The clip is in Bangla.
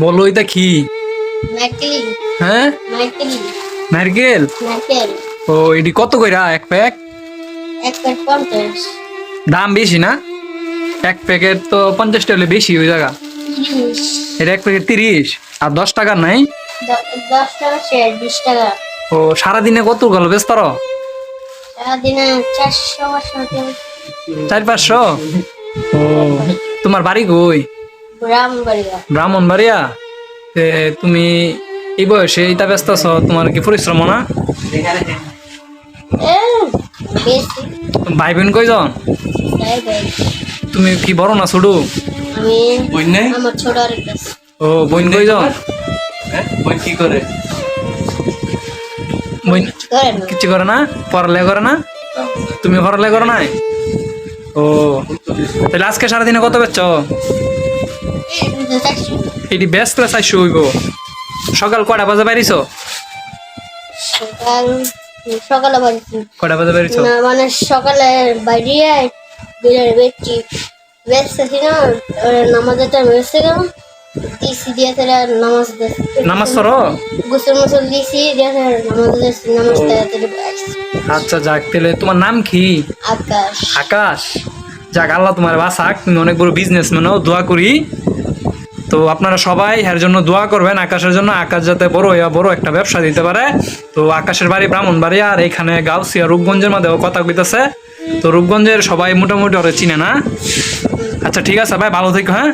বলো এটা কি? হ্যাঁ? নারকেল ও এটি কত কইরা? এক প্যাক? দাম বেশি না? এক প্যাকেট তো পঞ্চাশ টাকা বেশি ওই জায়গা। এটা এক প্যাকেট তিরিশ। আর দশ টাকার নাই? ও সারাদিনে কত গেল ব্যস্ত চার পাঁচশো? ও তোমার বাড়ি কই? ব্রাহ্মণবাড়িয়া। তে তুমি এই বয়সে এইটা ব্যস্ত আছো তোমার কি পরিশ্রম না? ভাই বোন কয়জন? তাই তুমি কি বড় না ছোট। ও বোন কয়জন? হ্যাঁ বোন কি করে? বোন কিছু করে না। পড়ালেখা করে না? তুমি পড়ালেখা করো নাই? ও তাহলে আজকে সারাদিনে কত বেচছ এটি ব্যস্ত চাইছো হইব। সকাল কটা বাজে বাইরিছ সকাল সকালে বাড়িছি। কটা বাজে বাইরিছ না মানে সকালে বাইরে বিলের বেচছি বেচতেছি না নামাজের টাইম বেচতে গেলাম। দিছি দিয়ে তারা নামাজ নামাজ পড়ো? গোসল মোসল দিছি দিয়ে তারা নামাজ দিয়েছি নামাজ তাড়াতাড়ি আচ্ছা যাক তাহলে তোমার নাম কি? আকাশ। আকাশ? যাক, আল্লাহ তোমার বাসাক তুমি অনেক বড় বিজনেস ম্যানও দোয়া করি। তো আপনারা সবাই এর জন্য দোয়া করবেন, আকাশের জন্য, আকাশ যাতে বড় হইয়া বড় একটা ব্যবসা দিতে পারে। তো আকাশের বাড়ি ব্রাহ্মণ বাড়ি আর এখানে গাউসিয়া রূপগঞ্জের মধ্যেও কথা কইতেছে। তো রূপগঞ্জের সবাই মোটামুটি ওরা চিনে না। আচ্ছা ঠিক আছে, ভাই, ভালো থেকো হ্যাঁ?